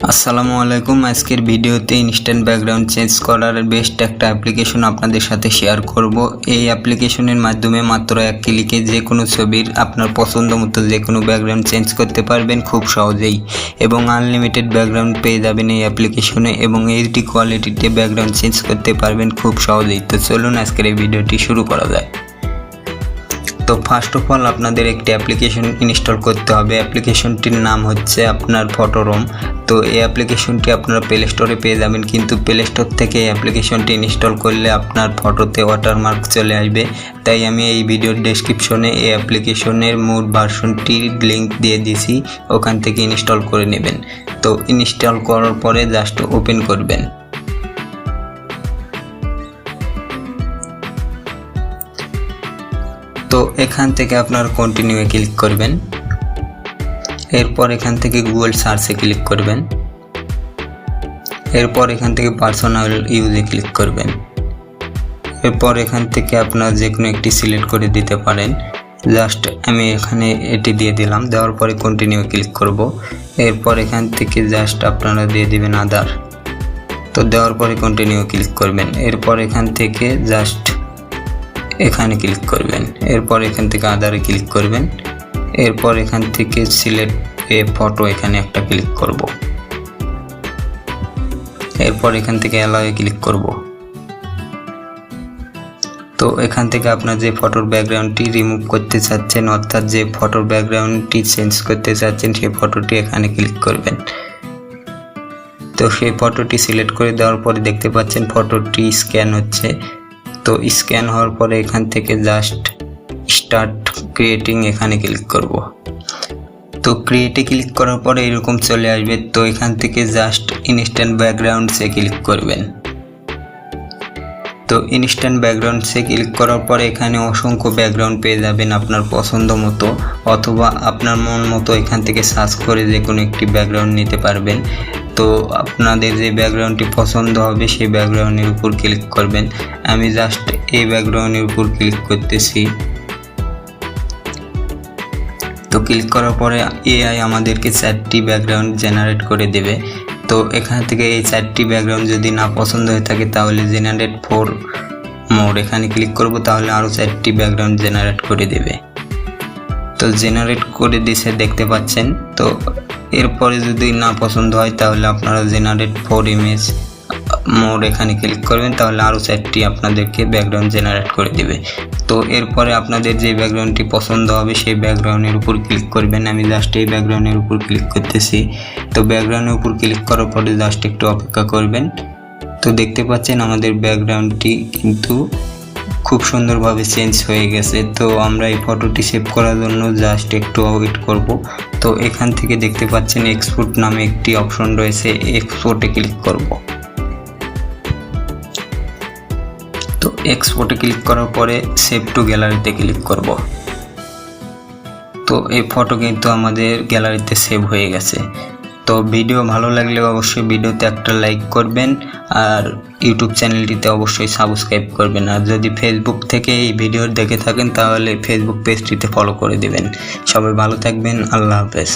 আসসালামু আলাইকুম। আজকের ভিডিওতে ইনস্ট্যান্ট ব্যাকগ্রাউন্ড চেঞ্জ করার বেস্ট একটা অ্যাপ্লিকেশন আপনাদের সাথে শেয়ার করব। এই অ্যাপ্লিকেশনের মাধ্যমে মাত্র এক ক্লিকে যে কোনো ছবির আপনার পছন্দ মতো যে কোনো ব্যাকগ্রাউন্ড চেঞ্জ করতে পারবেন খুব সহজেই এবং আনলিমিটেড ব্যাকগ্রাউন্ড পেয়ে যাবেন এই অ্যাপ্লিকেশনে এবং এইচডি কোয়ালিটিতে ব্যাকগ্রাউন্ড চেঞ্জ করতে পারবেন খুব সহজেই। তো চলুন আজকের এই ভিডিওটি শুরু করা যায় তো ফার্স্ট অফ অল আপনাদের একটি অ্যাপ্লিকেশন ইনস্টল করতে হবে। অ্যাপ্লিকেশনটির নাম হচ্ছে আপনার ফটোরোম তো এই অ্যাপ্লিকেশনটি আপনারা প্লে স্টোরে পেয়ে যাবেন। কিন্তু প্লে স্টোর থেকে এই অ্যাপ্লিকেশনটি ইনস্টল করলে আপনার ফটোতে ওয়াটারমার্ক চলে আসবে। তাই আমি এই ভিডিওর ডেসক্রিপশনে এই অ্যাপ্লিকেশনের মূল ভার্সনটির লিঙ্ক দিয়ে দিয়েছি। ওখান থেকে ইনস্টল করে নেবেন। তো ইনস্টল করার পরে জাস্ট ওপেন করবেন। তো এখান থেকে আপনার কন্টিনিউয়ে ক্লিক করবেন। এরপর এখান থেকে গুগল সার্চে ক্লিক করবেন। এরপর এখান থেকে পার্সোনাল ইউজে ক্লিক করবেন। এরপর এখান থেকে আপনার যে কোনো একটি সিলেক্ট করে দিতে পারেন। জাস্ট আমি এখানে এটি দিয়ে দিলাম, দেওয়ার পরে কন্টিনিউ ক্লিক করব। এরপর এখান থেকে জাস্ট আপনারা দিয়ে দিবেন আদার তো দেওয়ার পরে কন্টিনিউ ক্লিক করবেন। এরপর এখান থেকে জাস্ট এখানে ক্লিক করবেন। এরপর এখান থেকে আদারে ক্লিক করবেন। এরপর এখান থেকে সিলেক্ট এ ফটো এখানে একটা ক্লিক করব। এরপর এখান থেকে অ্যালয়ে ক্লিক করব। তো এখান থেকে আপনার যে ফটোর ব্যাকগ্রাউন্ডটি রিমুভ করতে চাচ্ছেন, অর্থাৎ যে ফটোর ব্যাকগ্রাউন্ডটি চেঞ্জ করতে চাচ্ছেন, সেই ফটোটি এখানে ক্লিক করবেন। তো সেই ফটোটি সিলেক্ট করে দেওয়ার পরে দেখতে পাচ্ছেন ফটোটি স্ক্যান হচ্ছে। তো স্ক্যান হওয়ার পরে এখান থেকে জাস্ট স্টার্ট ক্রিয়েটিং এখানে ক্লিক করব। তো ক্রিয়েটে ক্লিক করার পরে এরকম চলে আসবে, তো এখান থেকে জাস্ট ইনস্ট্যান্ট ব্যাকগ্রাউন্ডসে ক্লিক করবেন। তো ইনস্ট্যান্ট ব্যাকগ্রাউন্ডসে ক্লিক করার পরে এখানে অসংখ্য ব্যাকগ্রাউন্ড পেয়ে যাবেন আপনার পছন্দ মতো, অথবা আপনার মন মতো এখান থেকে সার্চ করে যে কোনো একটি ব্যাকগ্রাউন্ড নিতে পারবেন। তো আপনাদের যে ব্যাকগ্রাউন্ডটি পছন্দ হবে, সেই ব্যাকগ্রাউন্ডের উপর ক্লিক করবেন। আমি জাস্ট এই ব্যাকগ্রাউন্ডের উপর ক্লিক করতেছি। তো ক্লিক করার পরে এআই আমাদেরকে চারটি ব্যাকগ্রাউন্ড জেনারেট করে দেবে। তো এখান থেকে এই চারটি ব্যাকগ্রাউন্ড যদি না পছন্দ হয়ে থাকে, তাহলে জেনারেট ফোর মোড এখানে ক্লিক করব, তাহলে আরও চারটি ব্যাকগ্রাউন্ড জেনারেট করে দেবে। তো জেনারেট করে দিছে, দেখতে পাচ্ছেন? তো এরপরে যদি না পছন্দ হয়, তাহলে আপনারা জেনারেট ফোর ইমেজ মোড এখানে ক্লিক করবেন, তাহলে আরও চারটি আপনাদেরকে ব্যাকগ্রাউন্ড জেনারেট করে দেবে। তো এরপরে আপনাদের যে ব্যাকগ্রাউন্ডটি পছন্দ হবে, সেই ব্যাকগ্রাউন্ডের উপর ক্লিক করবেন। আমি জাস্ট এই ব্যাকগ্রাউন্ডের উপর ক্লিক করতেছি। তো ব্যাকগ্রাউন্ডের উপর ক্লিক করার পরে জাস্ট একটু অপেক্ষা করবেন। তো দেখতে পাচ্ছেন, আমাদের ব্যাকগ্রাউন্ডটি কিন্তু খুব সুন্দরভাবে চেঞ্জ হয়ে গেছে। তো আমরা এই ফটোটি সেভ করার জন্য জাস্ট একটু ওয়েট করব। তো এখান থেকে দেখতে পাচ্ছেন এক্সপোর্ট নামে একটি অপশন রয়েছে এক্সপোর্টে ক্লিক করব। তো এক্সপোর্টে ক্লিক করার পরে সেভ টু গ্যালারিতে ক্লিক করব। তো এই ফটো কিন্তু আমাদের গ্যালারিতে সেভ হয়ে গেছে। তো ভিডিও ভালো লাগলে অবশ্যই ভিডিওতে একটা লাইক করবেন আর ইউটিউব চ্যানেলটিতে অবশ্যই সাবস্ক্রাইব করবেন। আর যদি ফেসবুক থেকে এই ভিডিও দেখে থাকেন, তাহলে ফেসবুক পেজটিতে ফলো করে দেবেন। সবাই ভালো থাকবেন, আল্লাহ হাফেজ।